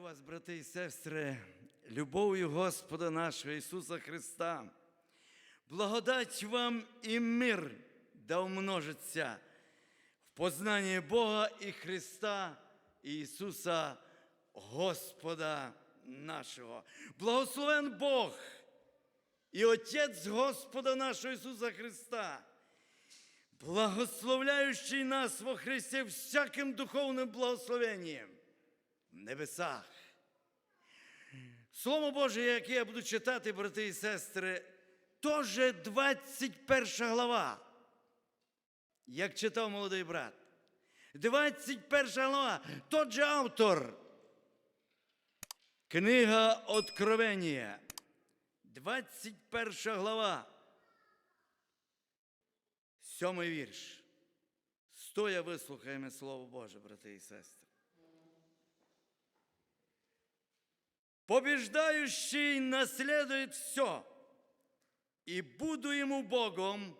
Вас, брати і сестри, любов'ю Господа нашого Ісуса Христа. Благодать вам і мир да умножиться в познанні Бога і Христа і Ісуса Господа нашого. Благословен Бог і Отець Господа нашого Ісуса Христа, благословляючий нас во Христі всяким духовним благословенням небесах. Слово Боже, яке я буду читати, брати і сестри, теж 21 глава, як читав молодий брат. 21 глава, тот же автор. Книга Откровення. 21 глава. Сьомий вірш. Стоя вислухаємо Слово Боже, брати і сестри. Побеждающий наследует все, и буду ему Богом,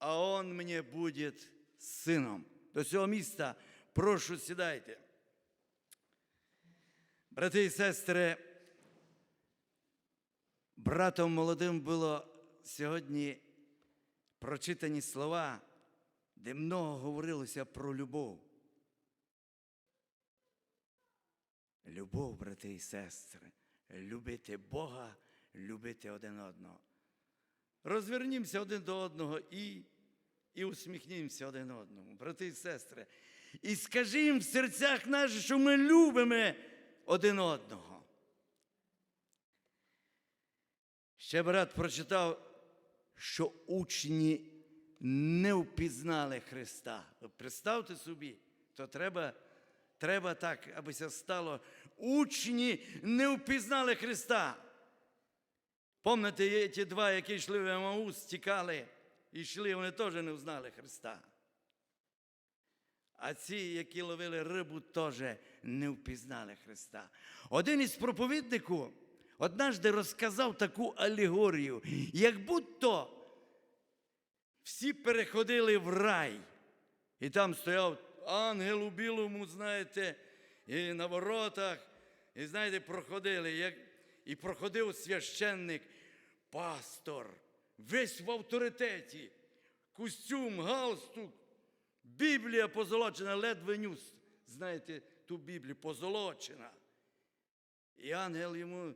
а он мне будет сином. До цього міста прошу сідайте. Брати і сестри, братом молодим було сьогодні прочитані слова, де много говорилося про любов. Любов, брати і сестри, любити Бога, любити один одного. Розвернімося один до одного і, і усміхнімося один одному, брати і сестри. І скажімо в серцях наших, що ми любимо один одного. Ще брат прочитав, що учні не впізнали Христа. Представте собі, то треба, треба так, це стало. Учні не впізнали Христа. Помните, ті два, які йшли в Емаус, тікали, і йшли, вони теж не взнали Христа. А ці, які ловили рибу, теж не впізнали Христа. Один із проповідників однажды розказав таку алегорію, як будто всі переходили в рай. І там стояв ангел у білому, знаєте, і на воротах, і знаєте, проходили. Як... І проходив священник, пастор, весь в авторитеті, костюм, галстук, Біблія позолочена, ледве нюс. Знаєте, ту Біблію позолочена. І ангел йому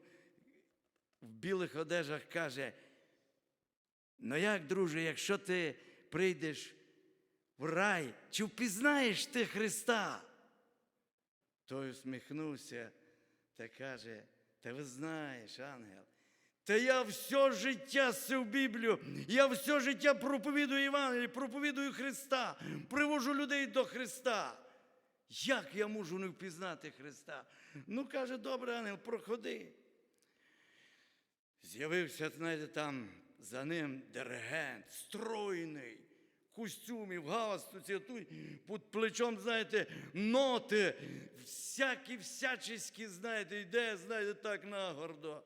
в білих одежах каже: ну як, друже, якщо ти прийдеш в рай, чи впізнаєш ти Христа? Той усміхнувся та каже, та ви знаєш, ангел, та я все життя сив Біблію, я все життя проповідую Євангеліє, проповідую Христа, привожу людей до Христа. Як я можу не впізнати Христа? Ну, каже, добре, ангел, проходи. З'явився, знаєте, там за ним диригент, стройний, в костюмі, в галстуці, під плечом, знаєте, ноти, всякі всячески, знаєте, йде, знаєте, так нагордо.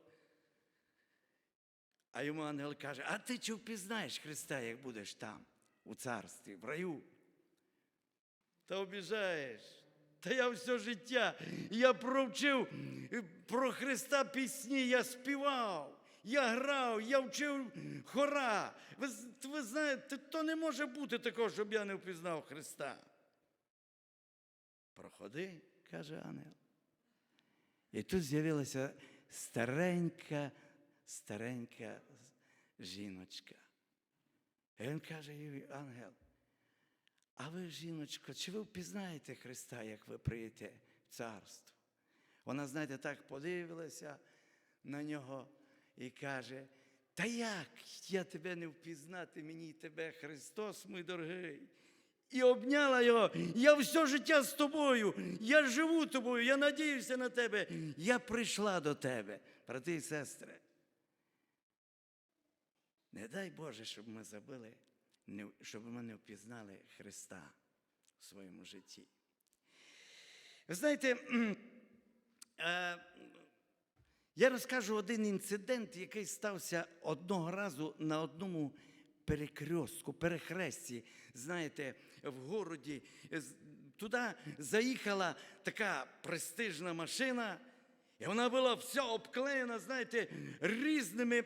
А йому ангел каже: А ти чи впізнаєш Христа, як будеш там, у царстві, в раю? Та обіжаєш. Та я все життя, я провчив про Христа пісні, я співав, я грав, я вчив хора. Ви, ви знаєте, то не може бути такого, щоб я не впізнав Христа. Проходи, каже ангел. І тут з'явилася старенька, старенька жіночка. І він каже їй, ангел, а ви, жіночко, чи ви впізнаєте Христа, як ви прийдете в царство? Вона, знаєте, так подивилася на нього і каже: Та як я тебе не впізнати, мені тебе, Христос, мій дорогий. І обняла його. Я все життя з тобою, я живу тобою, я надіюся на тебе. Я прийшла до тебе, брати і сестри. Не дай Боже, щоб ми забили, щоб ми не впізнали Христа в своєму житті. Ви знаєте, е, я розкажу один інцидент, який стався одного разу на одному перекрестку, перехресті, знаєте, в городі. туди заїхала така престижна машина, і вона була вся обклеєна, знаєте, різними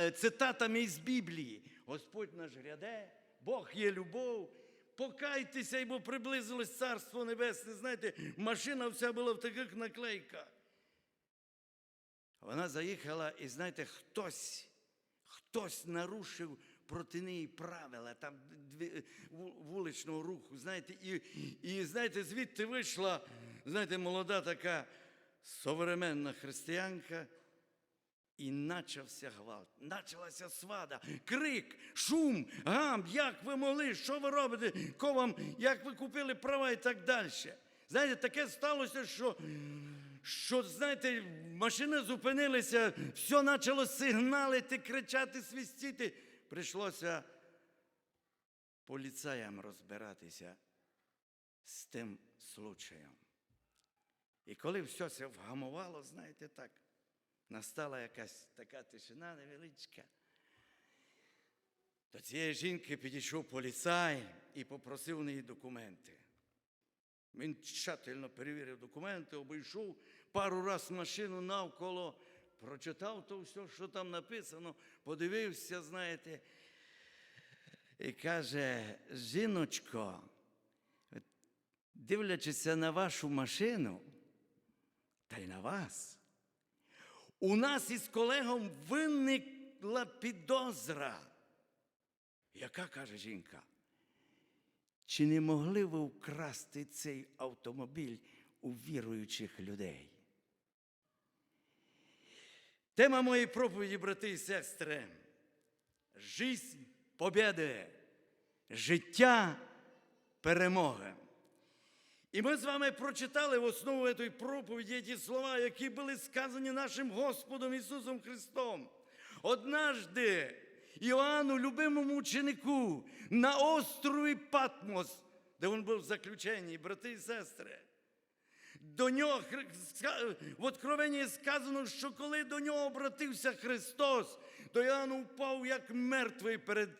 е, цитатами із Біблії. Господь наш гряде, Бог є любов. Покайтеся, бо приблизилось Царство Небесне. Знаєте, машина вся була в таких наклейках. Вона заїхала, і знаєте, хтось, хтось нарушив проти неї правила там вуличного руху. Знаєте, і, і знаєте, звідти вийшла, знаєте, молода така современна християнка. І почався гвалт, почалася свада, крик, шум, гам, як ви могли, що ви робите, ко вам, як ви купили права і так далі. Знаєте, таке сталося, що, що знаєте, машини зупинилися, все почало сигналити, кричати, свистіти. Прийшлося поліцаям розбиратися з тим случаєм. І коли все це вгамувало, знаєте так, настала якась така тишина невеличка. До цієї жінки підійшов поліцай і попросив у неї документи. Він тщательно перевірив документи, обійшов пару раз машину навколо, прочитав то все, що там написано, подивився, знаєте, і каже: жіночко, дивлячися на вашу машину, та й на вас, у нас із колегом виникла підозра. Яка каже жінка? Чи не могли ви вкрасти цей автомобіль у віруючих людей? Тема моєї проповіді, брати і сестри, жизнь побєди, життя перемоги. І ми з вами прочитали в основу цієї проповіді ті слова, які були сказані нашим Господом Ісусом Христом. Однажды Іоанну, любимому ученику, на острові Патмос, де він був в заключенні, брати і сестри. До нього в Откровенні сказано, що коли до нього обратився Христос, то Іоанн впав як мертвий перед,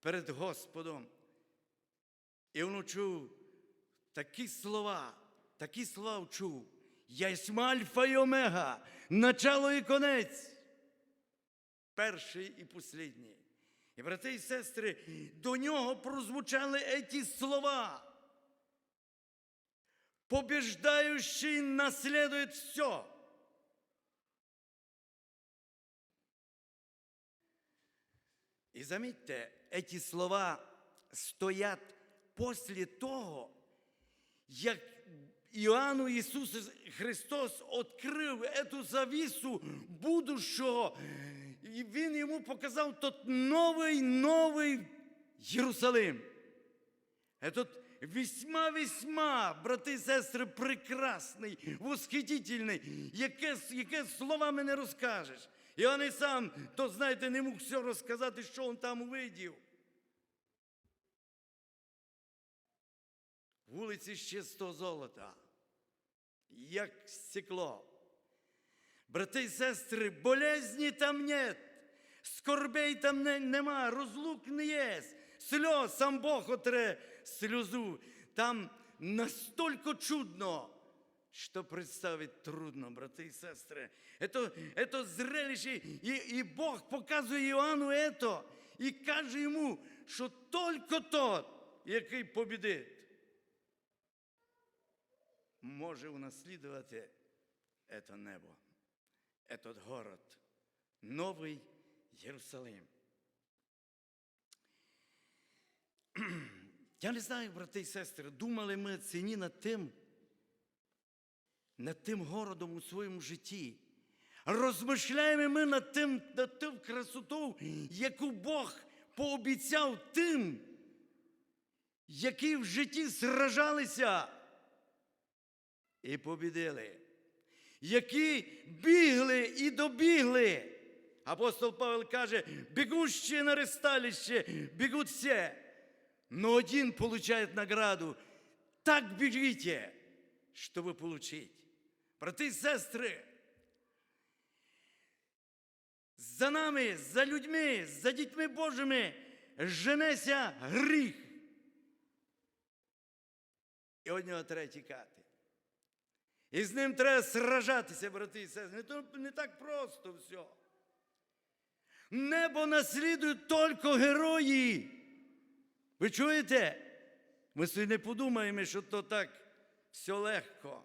перед Господом. І він чув такі слова, такі слова чув. Я єсмь Альфа і Омега, начало і конець. Перший і послідній. І брати і сестри, до нього прозвучали еті слова. Побеждающий наследует все. І замітьте, эти слова стоять після того, як Іоанну Ісус Христос відкрив эту завісу будущого, і Він йому показав тот новий, новий Єрусалим. Этот весьма-весьма, брати і сестри, прекрасний, восхитительний, яке, яке словами не розкажеш. Іоанн і сам, то знаєте, не міг все розказати, що він там увидів. Вулиці з чистого золота, як стекло. Брати і сестри, болезні там нет, скорбей там не, нема, розлук не є, сльоз, сам Бог отре сльозу. Там настолько чудно, что представить трудно, брати і сестри. Это, это зрелище, і, і Бог показує Іоанну это, і каже йому, що тільки тот, який побідить, може унаслідувати это небо, этот город, Новий Єрусалим. Я не знаю, брати і сестри, думали ми ціні над тим, над тим городом у своєму житті. Розмишляємо ми над тим, над тим красоту, яку Бог пообіцяв тим, які в житті сражалися і побідили, які бігли і добігли. Апостол Павел каже, бегущие на ресталище, бегут все, но один получает награду. Так бегите, чтобы получить. Брати і сестри, за нами, за людьми, за дітьми Божими женеся гріх. і від нього треба тікати. І з ним треба сражатися, брати і сестри. Не, не так просто все. Небо наслідують тільки герої. Ви чуєте? Ми собі не подумаємо, що то так все легко.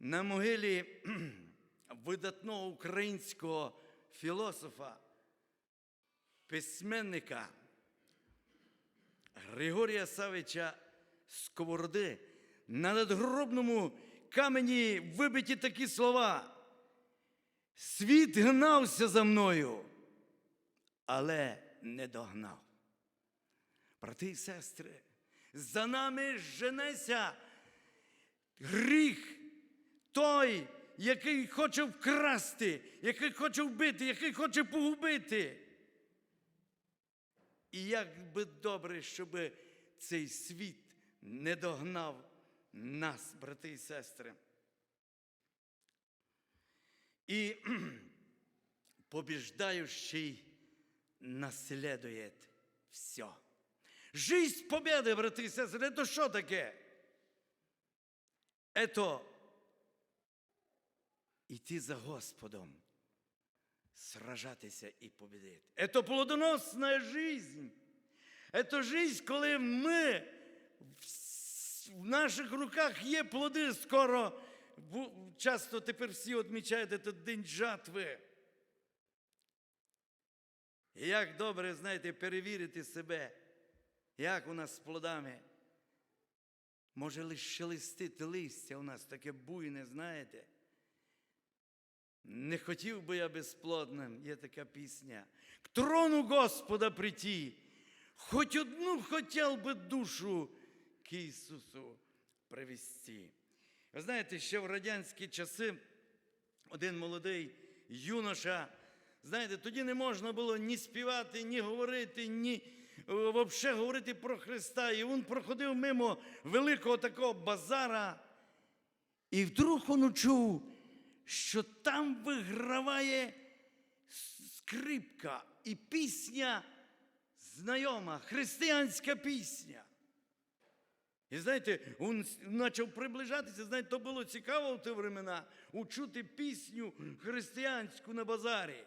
На могилі видатного українського філософа, письменника Григорія Савича Сковороди на надгробному камені вибиті такі слова. Світ гнався за мною, але не догнав. Брати і сестри, за нами женеться гріх, той, який хоче вкрасти, який хоче вбити, який хоче погубити. І як би добре, щоб цей світ не догнав нас, брати і сестри. И побеждающий наследует все. Жизнь победы, брати і сестри, это що таке? Это йти за Господом, сражатися і победити. Это плодоносна жизнь. Это жизнь, коли ми в с- в наших руках є плоди скоро. Часто тепер всі відмічають цей день жатви. І як добре, знаєте, перевірити себе, як у нас з плодами. Може лише шелестити листя у нас таке буйне, знаєте. Не хотів би я безплодним, є така пісня. К трону Господа прийти, хоть одну хотів би душу к Ісусу привести. Ви знаєте, ще в радянські часи один молодий юноша, знаєте, тоді не можна було ні співати, ні говорити, ні взагалі говорити про Христа. І він проходив мимо великого такого базара, і вдруг він чув, що там виграває скрипка і пісня знайома, християнська пісня. І знаєте, він почав приближатися, знаєте, то було цікаво в ті времена учути пісню християнську на базарі.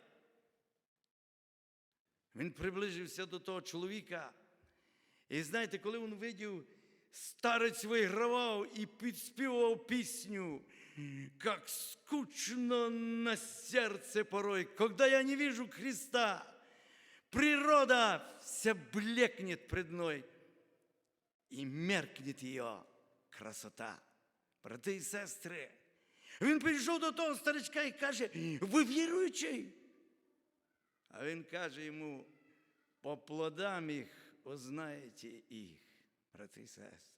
Він приближився до того чоловіка. І знаєте, коли він видів, старець вигравав і підспівував пісню, как скучно на сердце порой, когда я не вижу Христа, природа вся блекнет пред мной, і меркнет її красота. Брати і сестри, він підійшов до того старичка і каже: ви віруючий? А він каже йому, по плодам їх узнаєте їх, брати і сестри.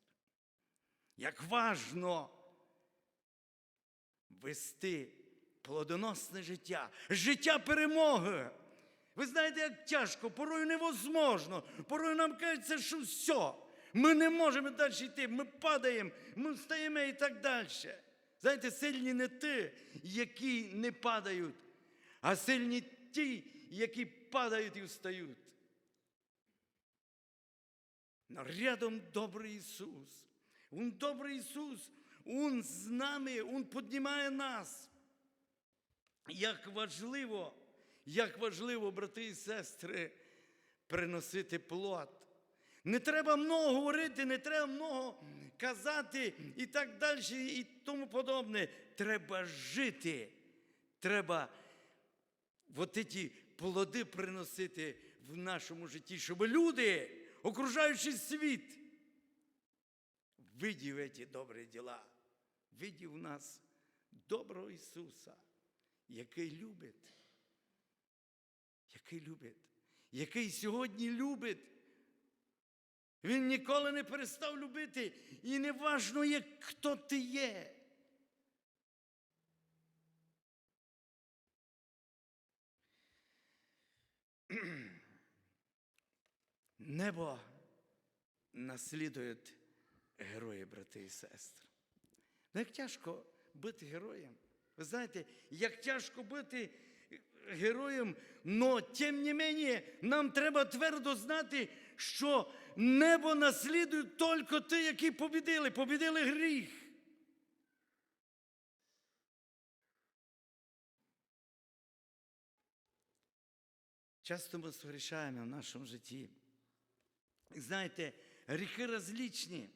Як важно вести плодоносне життя, життя перемоги. Ви знаєте, як тяжко, порою невозможно, порою нам кажеться, що все, ми не можемо далі йти, ми падаємо, ми встаємо і так далі. Знаєте, сильні не ті, які не падають, а сильні ті, які падають і встають. Рядом добрий Ісус. Він добрий Ісус, Він з нами, Він піднімає нас. Як важливо, як важливо, брати і сестри, приносити плод. Не треба много говорити, не треба много казати і так далі, і тому подобне. Треба жити. Треба от ці плоди приносити в нашому житті, щоб люди, окружаючи світ, видів ці добрі діла, видів в нас доброго Ісуса, який любить, який любить, який сьогодні любить. Він ніколи не перестав любити, і не важно, хто ти є. Небо наслідують герої, брати і сестри. Ну, як тяжко бути героєм. Ви знаєте, як тяжко бути героєм, но тим не менее нам треба твердо знати, що небо наслідують тільки ті, які побідили, побідили гріх. Часто ми согрішаємо в нашому житті. Знаєте, гріхи розлічні.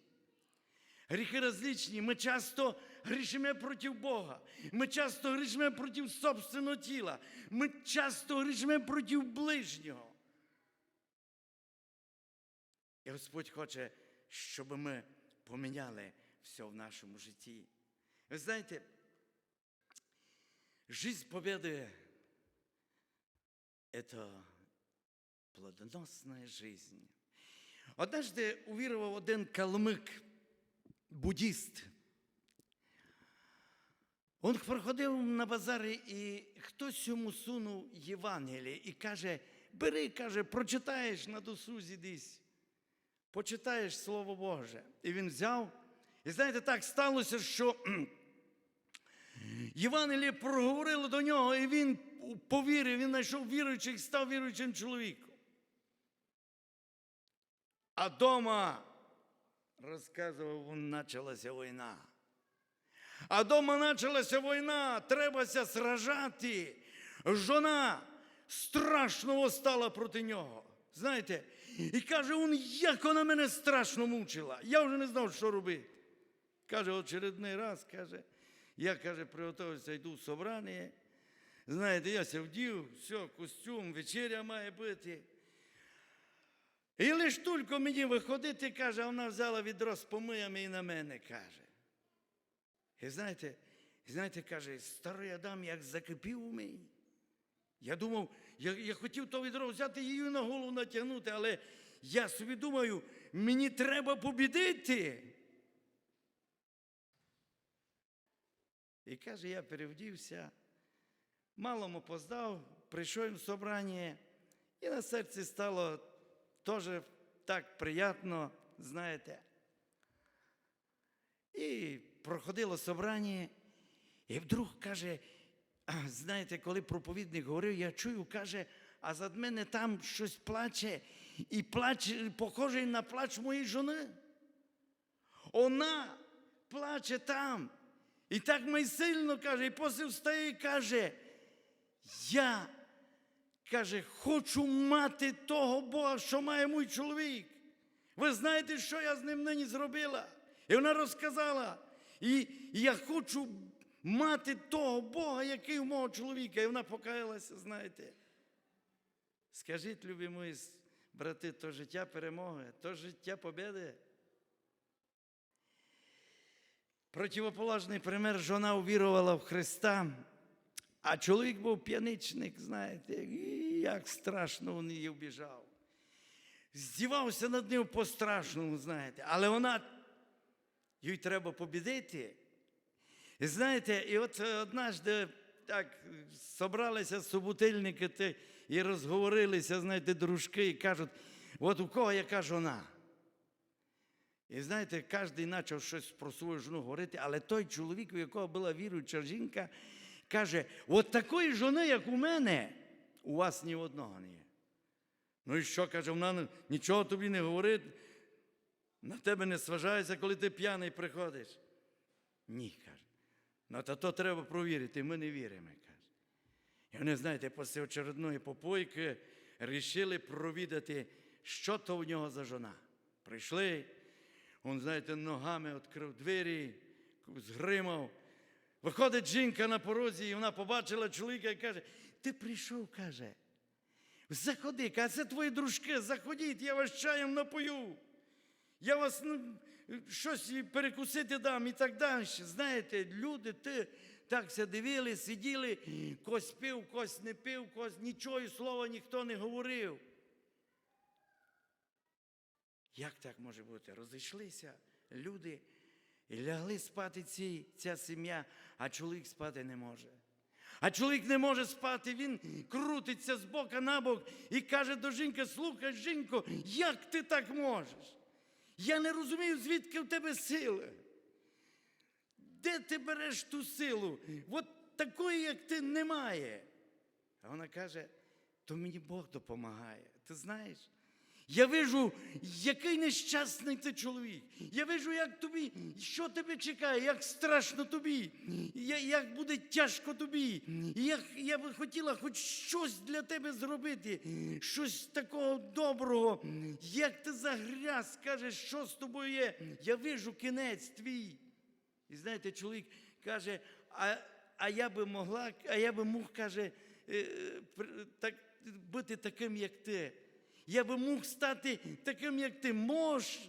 Гріхи розлічні. Ми часто грішимо проти Бога. Ми часто грішимо проти собственного тіла. Ми часто грішимо проти ближнього. І Господь хоче, щоб ми поміняли все в нашому житті. Ви знаєте, жизнь победы – это плодоносная жизнь. Однажды увірував один калмик, буддіст. Він проходив на базарі, і хтось йому сунув Євангеліє і каже: бери, каже, прочитаєш на досузі десь, почитаєш Слово Боже. І він взяв. І знаєте, так сталося, що Євангеліє проговорило до нього, і він повірив, він знайшов віруючих, став віруючим чоловіком. А дома, розказував, почалася війна. А дома почалася війна, требася сражати. Жона страшно стала проти нього. Знаєте, і каже, він, як вона мене страшно мучила. Я вже не знав, що робити. Каже, очередний раз, каже, я, каже, приготувався, йду в собрання. Знаєте, я ся вдів, все, костюм, вечеря має бути. І лиш тільки мені виходити, каже, вона взяла відро з помиями і на мене каже. І знаєте, знаєте, каже, старий Адам як закипів у мені. Я думав, я, я хотів то відро взяти її на голову натягнути, але я собі думаю, мені треба побідити. І каже, я перевдівся, малому поздав, прийшов в собрання, і на серці стало теж так приємно, знаєте. І проходило собрання, і вдруг каже, знаєте, коли проповідник говорив, я чую, каже, а зад мене там щось плаче, і плач, похожий на плач моєї жони. Вона плаче там. І так май сильно каже, і після встає і каже, я, каже, хочу мати того Бога, що має мій чоловік. Ви знаєте, що я з ним нині зробила? І вона розказала. І, і я хочу мати того Бога, який у мого чоловіка. І вона покаялася, знаєте. Скажіть, любі мої брати, то життя перемоги, то життя победи. Противоположний пример, жона увірувала в Христа, а чоловік був п'яничник, знаєте, і як страшно він її вбіжав. Здівався над ним по-страшному, знаєте, але вона, їй треба побідити. І знаєте, і от однажды так собралися собутильники ти, і розговорилися, знаєте, дружки, і кажуть, от у кого яка жона? І знаєте, кожен почав щось про свою жону говорити, але той чоловік, у якого була віруюча жінка, каже: от такої жони, як у мене, у вас ні одного не є. Ну і що, каже, вона нічого тобі не говорить, на тебе не сважається, коли ти п'яний приходиш. Ні, каже. Ну, та то треба провірити, ми не віримо. І вони, знаєте, після очередної попойки рішили провідати, що то в нього за жона. Прийшли. Він, знаєте, ногами відкрив двері, згримав. Виходить жінка на порозі, і вона побачила чоловіка і каже: Ти прийшов, каже. Заходи, каже, це твої дружки, заходіть, я вас чаєм напою. Я вас ну, щось перекусити дам і так далі. Знаєте, люди ти так дивили, сиділи, кось пив, кось не пив, кось нічого слова ніхто не говорив. Як так може бути? Розійшлися люди і лягли спати ці, ця сім'я, а чоловік спати не може. А чоловік не може спати, він крутиться з бока на бок і каже до жінки: слухай, жінко, як ти так можеш? Я не розумію, звідки в тебе сили. Де ти береш ту силу? От такої, як ти, немає. А вона каже: то мені Бог допомагає. Ти знаєш? Я вижу, який нещасний ти чоловік. Я вижу, як тобі, що тебе чекає, як страшно тобі, як буде тяжко тобі. Як я би хотіла хоч щось для тебе зробити, щось такого доброго. Як ти загряз, кажеш, що з тобою є? Я вижу кінець твій. І знаєте, чоловік каже, а, а я би могла, а я би мог, каже, е, так, бути таким, як ти. Я би мог стати таким, як ти. Мож.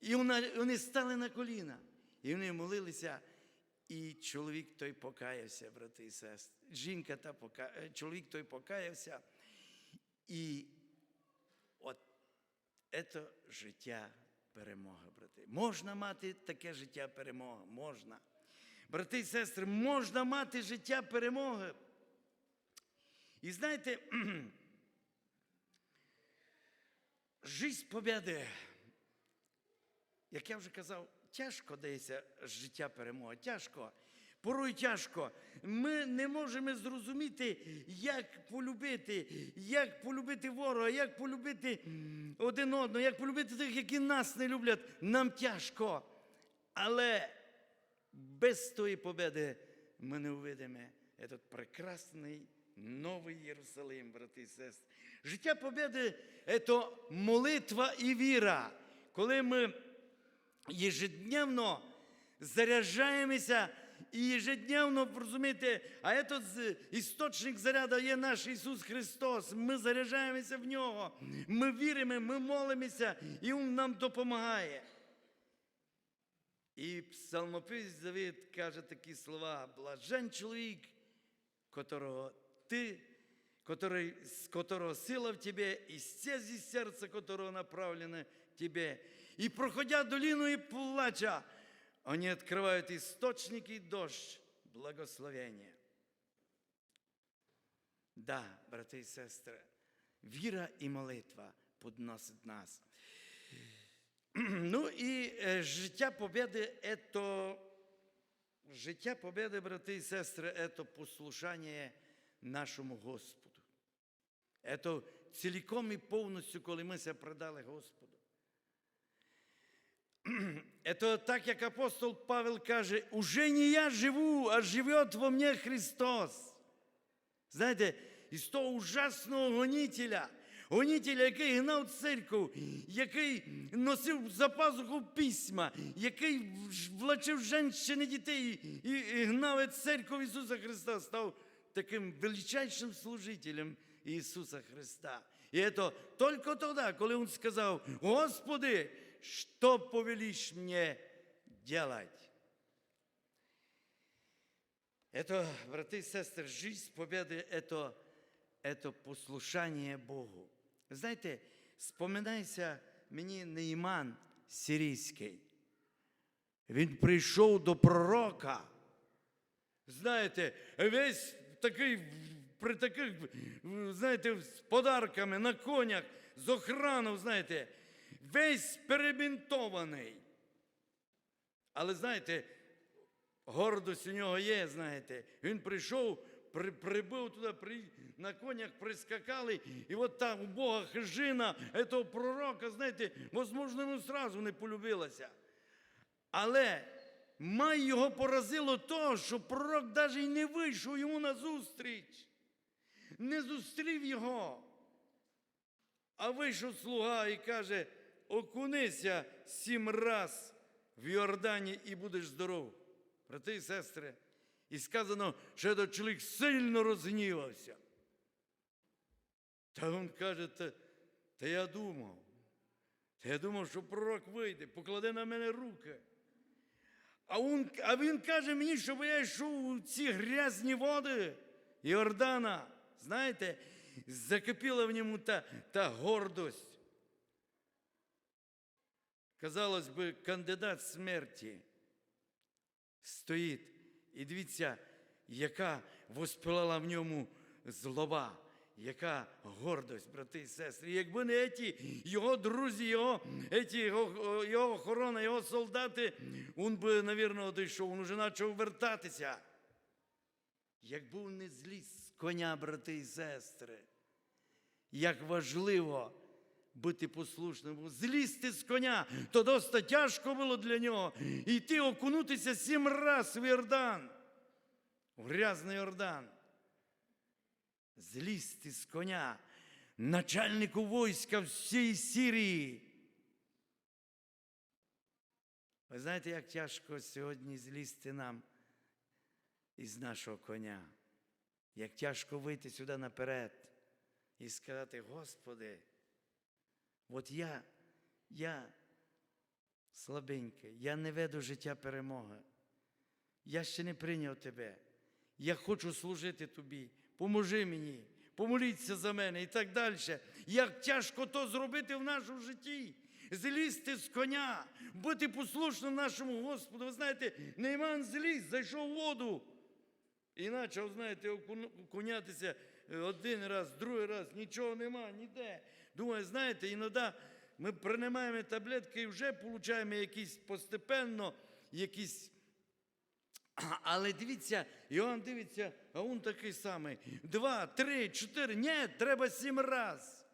І вони стали на коліна. І вони молилися. І чоловік той покаявся, брати і сестри. Жінка та пока... е, чоловік той покаявся. І от це життя перемога, брати. Можна мати таке життя перемога. Можна. Брати і сестри, можна мати життя перемоги. І знаєте, жизнь побіди, як я вже казав, тяжко дається життя перемоги. Тяжко. Порой тяжко. Ми не можемо зрозуміти, як полюбити, як полюбити ворога, як полюбити один одного, як полюбити тих, які нас не люблять. Нам тяжко. Але без тої победи ми не увидимо этот прекрасний новий Єрусалим, брати і сестри. Життя победи – це молитва і віра. Коли ми ежедневно заряджаємося і ежедневно, розумієте, а этот з- істочник заряду є наш Ісус Христос. Ми заряджаємося в Нього, ми віримо, ми молимося, і Він нам допомагає. І псалмопис Давид каже такі слова: блажен чоловік, которого ти, который, с которого сила в тебе, и стези сердца, которого направлены тебе. И проходя долину и плача, они открывают источники и дождь благословения. Да, брати і сестри, віра і молитва підносить нас. Ну і е, життя победи – это життя победи, брати і сестри, это послушання нашому Господу. Это цілком і повністю, коли ми се предали Господу. Это так, як апостол Павел каже, уже не я живу, а живет во мне Христос. Знаєте, із того ужасного гонителя, гонителя, який гнав церкву, який носив за пазуху письма, який влачив женщини дітей і, і гнав церкву Ісуса Христа, став таким величайшим служителем Ісуса Христа. І це тільки тоді, коли Він сказав, Господи, що повелиш мені делать? Это, браты и сестры, жизнь победы – это, это послушание Богу. Знаєте, споминається мені Нейман сирійський. Він прийшов до пророка. Знаєте, весь такий, при таких, знаєте, з подарками на конях, з охрану, знаєте, весь перебінтований. Але знаєте, гордость у нього є, знаєте. Він прийшов, при, прибув туди, при, на конях прискакали, і от там у Бога хижина этого пророка, знаєте, можливо, йому зразу не полюбилася. Але май його поразило то, що пророк навіть не вийшов йому на зустріч, не зустрів його. А вийшов слуга і каже: окунися сім раз в Йордані і будеш здоров. Брати і сестри, і сказано, що цей чоловік сильно розгнівався. Та він каже, та, та я думав, та я думав, що пророк вийде, покладе на мене руки. А він, а він каже мені, щоб я йшов у ці грязні води Йордана. Знаєте, закипіла в ньому та, та гордость. Казалось би, кандидат смерті стоїть. І дивіться, яка воспилала в ньому злоба, яка гордость, брати і сестри. Якби не ті його друзі, його, еті, його, його охорона, його солдати, він би, навірно, дійшов, він вже почав вертатися. Якби він не зліз з коня, брати і сестри, як важливо бути послушним, злізти з коня, то доста тяжко було для нього йти окунутися сім раз в Йордан, в грязний Йордан. Злізти з коня, начальнику війська всієї Сирії. Ви знаєте, як тяжко сьогодні злізти нам із нашого коня, як тяжко вийти сюди наперед і сказати, Господи, от я, я слабенький, я не веду життя перемоги. Я ще не прийняв тебе. Я хочу служити тобі. Поможи мені, помоліться за мене і так далі. Як тяжко то зробити в нашому житті. Злізти з коня, бути послушним нашому Господу. Ви знаєте, Нейман зліз, зайшов в воду. І почав, знаєте, окунятися один раз, другий раз, нічого нема, ніде. Думаю, знаєте, іноді ми приймаємо таблетки і вже отримуємо якісь постепенно, якісь. Але дивіться, Іоанн дивиться, а він такий самий. Два, три, чотири. Ні, треба сім раз.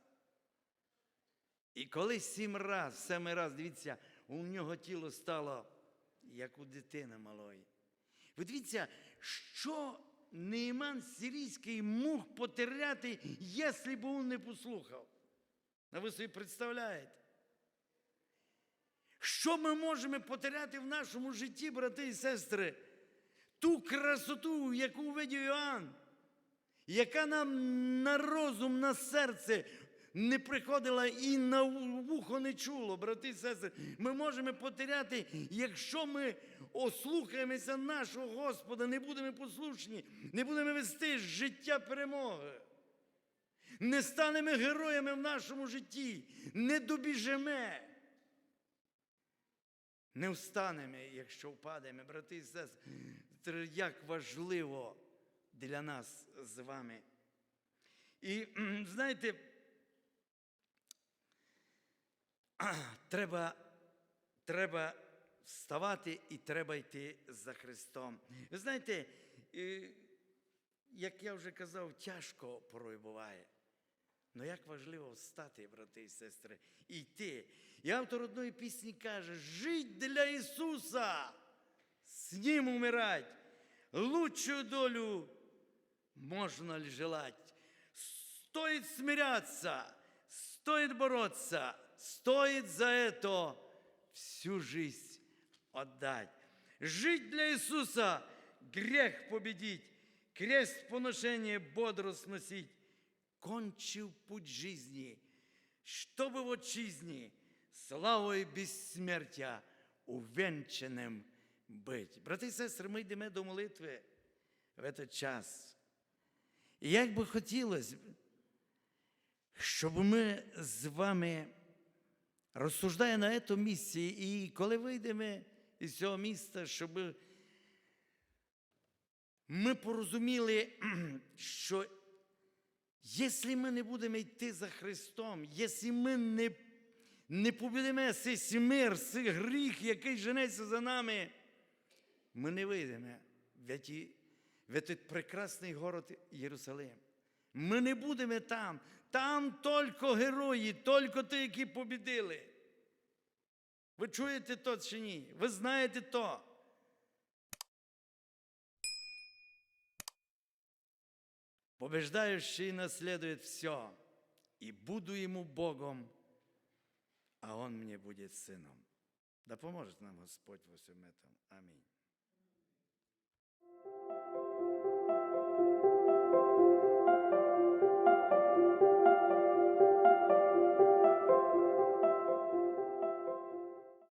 І коли сім раз, семий раз, дивіться, у нього тіло стало, як у дитини малої. Ви дивіться, що Нейман Сирійський мог потеряти, якщо б він не послухав. А ви собі представляєте? Що ми можемо потеряти в нашому житті, брати і сестри? Ту красоту, яку видів Іоанн, яка нам на розум, на серце не приходила і на вухо не чуло, брати і сестри. Ми можемо потеряти, якщо ми ослухаємося нашого Господа, не будемо послушні, не будемо вести життя перемоги. Не станемо героями в нашому житті, не добіжемо. Не встанемо, якщо впадемо, брати і сестри, як важливо для нас з вами. І знаєте, треба, треба вставати і треба йти за Христом. Ви знаєте, як я вже казав, тяжко порой буває. Ну як важливо встати, брати і сестри, і йти. І автор одної пісні каже: жить для Ісуса, з Ним умирать. Лучшую долю можно ли желать? Стоит смиряться, стоит бороться, стоит за это всю жизнь отдать. Жить для Иисуса, грех победить, крест поношение бодро сносить. Кончил путь жизни, чтобы в отчизне славою безсмертя увенчаним быть. Брати і сестри, ми йдемо до молитви в цей час. І як би хотілося, щоб ми з вами, розсуждає на цьому місці, і коли вийдемо із цього міста, щоб ми порозуміли, що якщо ми не будемо йти за Христом, якщо ми не, не побідемо цей мир, цей гріх, який женеться за нами, ми не вийдемо в цей прекрасний город Єрусалим. Ми не будемо там. Там тільки герої, тільки ті, які побідили. Ви чуєте то чи ні? Ви знаєте то. Побеждающий наследует все, и буду ему Богом, а он мне будет сыном. Да поможет нам Господь во всем этом. Аминь.